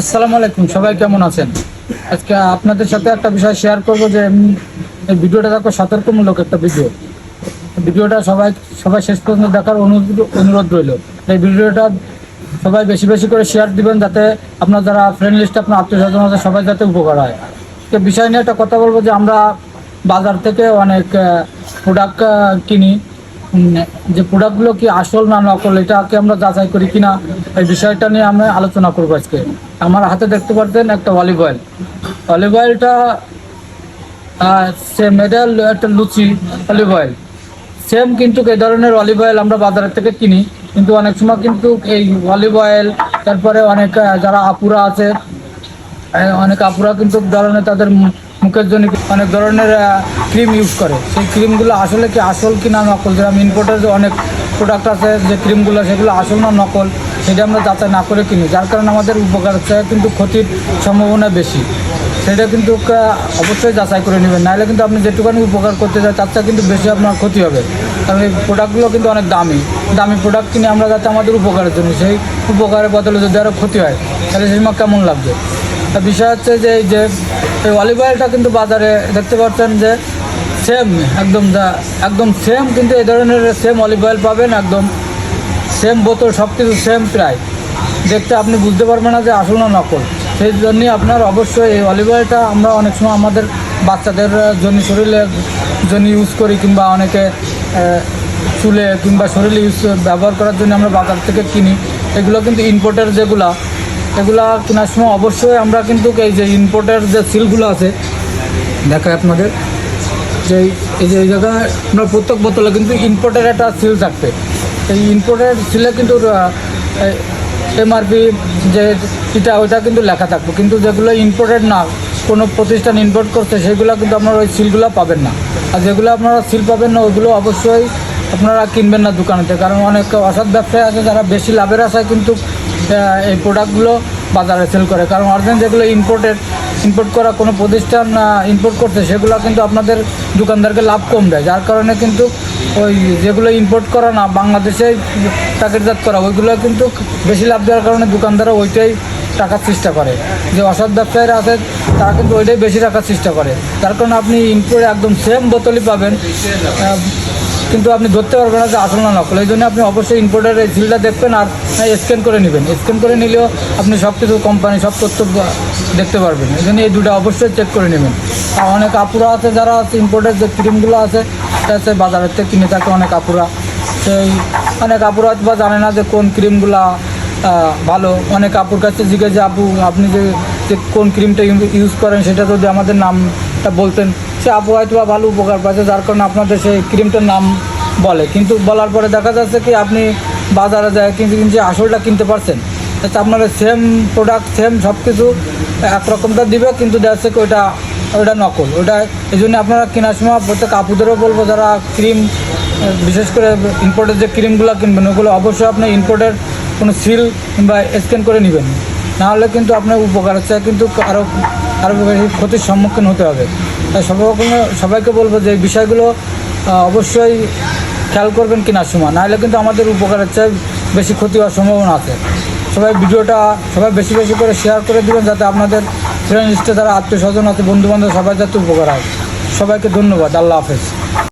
আসসালামু আলাইকুম, সবাই কেমন আছেন? আজকে আপনাদের সাথে একটা বিষয় শেয়ার করব যে ভিডিওটা দেখো, সতর্কমূলক একটা ভিডিও। ভিডিওটা সবাই সবাই শেষ পর্যন্ত দেখার অনুরোধ অনুরোধ রইল। এই ভিডিওটা সবাই বেশি বেশি করে শেয়ার দিবেন যাতে আপনার যারা ফ্রেন্ড লিস্টে আপনার আত্মীয় স্বজন আছে, সবাই যাতে উপকার হয়। তো বিষয় নিয়ে একটা কথা বলব যে, আমরা বাজার থেকে অনেক প্রোডাক্ট কিনি। যে প্রোডাক্টগুলো কি আসল না নকল, এটাকে আমরা যাচাই করি কিনা, এই বিষয়টা নিয়ে আমরা আলোচনা করব আজকে। আমার হাতে দেখতে পারতেন একটা অলিভ অয়েল অলিভ অয়েলটা সেম মেডেল একটা লুচি অলিভ অয়েল সেম কিন্তু এই ধরনের অলিভ অয়েল আমরা বাজারের থেকে কিনি। কিন্তু অনেক সময় কিন্তু এই অলিভ অয়েল তারপরে অনেক যারা আপুরা আছে অনেক আপুরা কিন্তু ধরনের তাদের মুখের জন্য অনেক ধরনের ক্রিম ইউজ করে। সেই ক্রিমগুলো আসলে কি আসল কি না নকল? যেরকম ইম্পোর্টের যে অনেক প্রোডাক্ট আছে, যে ক্রিমগুলো সেগুলো আসল না নকল, সেটা আমরা যাচাই না করে কিনি। যার কারণে আমাদের উপকার চেয়ে কিন্তু ক্ষতির সম্ভাবনা বেশি। সেটা কিন্তু অবশ্যই যাচাই করে নেবেন। নাহলে কিন্তু আপনি যেটুখানি উপকার করতে চান, তার কিন্তু বেশি আপনার ক্ষতি হবে। কারণ এই প্রোডাক্টগুলো কিন্তু অনেক দামি। দামি প্রোডাক্ট কিনে আমরা যাতে আমাদের উপকারের জন্য, সেই উপকারের বদলে যদি আরও ক্ষতি হয়, তাহলে সেই কেমন লাগবে? বিষয় হচ্ছে যে এই যে এই অলিভ অয়েলটা কিন্তু বাজারে দেখতে পাচ্ছেন যে সেম একদম একদম সেম কিন্তু এই ধরনের সেম অলিভ অয়েল পাবেন, একদম সেম বোতল সব কিছু সেম প্রায় দেখতে আপনি বুঝতে পারবেন না যে আসল না নকল। সেই জন্যই আপনার অবশ্যই এই অলিভ অয়েলটা আমরা অনেক সময় আমাদের বাচ্চাদের জন্য শরীরে, জন্য ইউজ করি কিংবা অনেকে চুলে কিংবা শরীরে ইউজ ব্যবহার করার জন্য আমরা বাজার থেকে কিনি। এগুলো কিন্তু ইম্পোর্টের যেগুলা এগুলা কেনার সময় অবশ্যই আমরা কিন্তু এই যে ইম্পোর্টের যে সিলগুলো আছে দেখায় আপনাদের। যে এই যে এই জায়গায় আমরা প্রত্যেক বোতলে কিন্তু ইম্পোর্টের একটা সিল থাকবে। এই ইম্পোর্টের সিলে কিন্তু এমআরপি যে এটা ওইটা কিন্তু লেখা থাকবে। কিন্তু যেগুলো ইম্পোর্টেড না, কোনো প্রতিষ্ঠান ইম্পোর্ট করছে, সেগুলো কিন্তু আপনারা ওই সিলগুলো পাবেন না। আর যেগুলো আপনারা সিল পাবেন না, ওইগুলো অবশ্যই আপনারা কিনবেন না দোকানেতে, কারণ অনেক অসৎ ব্যবসায়ী আছে যারা বেশি লাভের আশায় কিন্তু এই প্রোডাক্টগুলো বাজারে সেল করে। কারণ অরিজিনাল যেগুলো ইম্পোর্টেড ইম্পোর্ট করা কোনো প্রতিষ্ঠান ইম্পোর্ট করছে, সেগুলো কিন্তু আপনাদের দোকানদারকে লাভ কম দেয়। যার কারণে কিন্তু ওই যেগুলো ইম্পোর্ট করা না বাংলাদেশে প্যাকেটজাত করা, ওইগুলো কিন্তু বেশি লাভ দেওয়ার কারণে দোকানদাররা ওইটাই টাকার চেষ্টা করে। যে অসৎ ব্যবসায়ীরা আছে, তারা কিন্তু ওইটাই বেশি রাখার চেষ্টা করে। যার কারণে আপনি ইম্পোর্ট একদম সেম বোতলই পাবেন। কিন্তু আপনি ধরতে পারবেন না যে আসল না নকল। এই জন্য আপনি অবশ্যই ইম্পোর্টের এই সিলটা দেখবেন আর স্ক্যান করে নেবেন। স্ক্যান করে নিলেও আপনি সব কিছু কোম্পানি সব তথ্য দেখতে পারবেন। এই জন্য এই দুটো অবশ্যই চেক করে নেবেন। আর অনেক আপুরা আছে, যারা আছে ইম্পোর্টের যে ক্রিমগুলো আছে সেটা হচ্ছে বাজারের থেকে কিনে থাকে অনেক আপুরা। সেই অনেক আপুরা বা জানে না যে কোন ক্রিমগুলা ভালো। অনেক আপুর কাছে জিজ্ঞেস আপু, আপনি যে কোন ক্রিমটা ইউজ করেন, সেটা যদি আমাদের নামটা বলতেন। আপু হয়তো বা ভালো উপকার পাচ্ছে যার কারণে আপনাদের সেই ক্রিমটার নাম বলে। কিন্তু বলার পরে দেখা যাচ্ছে কি, আপনি বাজারে যায় কিন্তু কিন্তু আসলটা কিনতে পারছেন। আচ্ছা আপনারা সেম প্রোডাক্ট সেম সব কিছু একরকমটা দিবে, কিন্তু দেখা যাচ্ছে কি ওইটা ওইটা নকল। ওইটা এই জন্য আপনারা কেনার সময় প্রত্যেক আপুদেরও বলব, যারা ক্রিম, বিশেষ করে ইম্পোর্টের যে ক্রিমগুলো কিনবেন, ওগুলো অবশ্যই আপনি ইম্পোর্টের কোনো সিল কিংবা স্ক্যান করে নেবেন। নাহলে কিন্তু আপনার উপকার হচ্ছে। কিন্তু আরও আরও বেশি ক্ষতির সম্মুখীন হতে হবে। তাই সবাই সবাইকে বলব যে বিষয়গুলো অবশ্যই খেয়াল করবেন কেনার সময় নাহলে কিন্তু আমাদের উপকারের চেয়ে বেশি ক্ষতি হওয়ার সম্ভাবনা আছে। সবাই ভিডিওটা, সবাই বেশি বেশি করে শেয়ার করে দেবেন যাতে আপনাদের ফ্রেন্ড লিস্টে যারা আত্মীয় স্বজন আছে, বন্ধুবান্ধব, সবাই যাতে উপকার হয়। সবাইকে ধন্যবাদ। আল্লাহ হাফেজ।